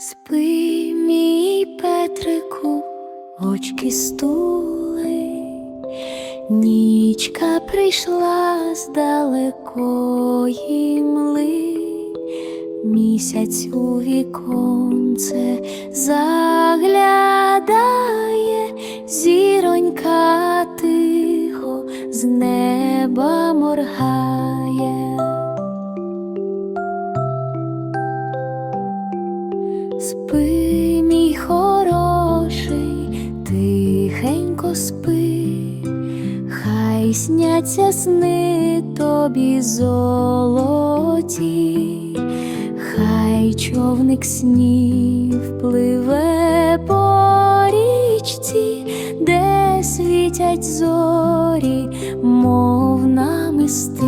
Спи, мій Петрику, очки стули, нічка прийшла з далекої мли, місяць у віконце заглядає, зіронька тихо з неба моргає. Спи, мій хороший, тихенько спи, хай сняться сни тобі золоті, хай човник снів пливе по річці, де світять зорі, мов намистинки.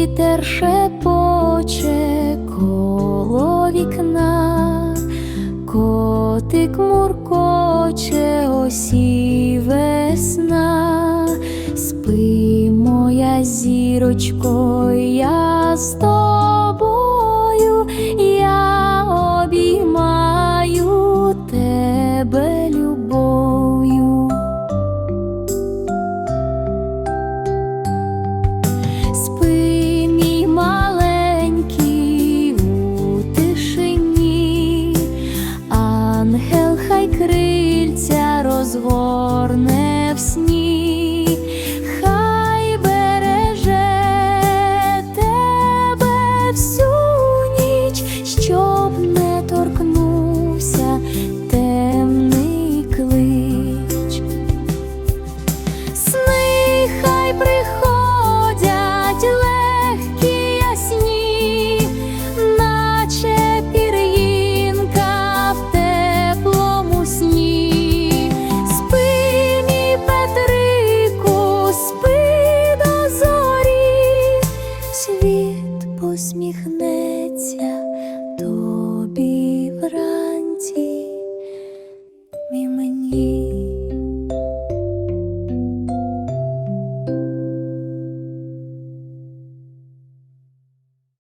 Вітер шепоче коло вікна, котик муркоче осі весна, спи, моя зірочко, я з крильця розгорне посміхнеться тобі вранці і мені.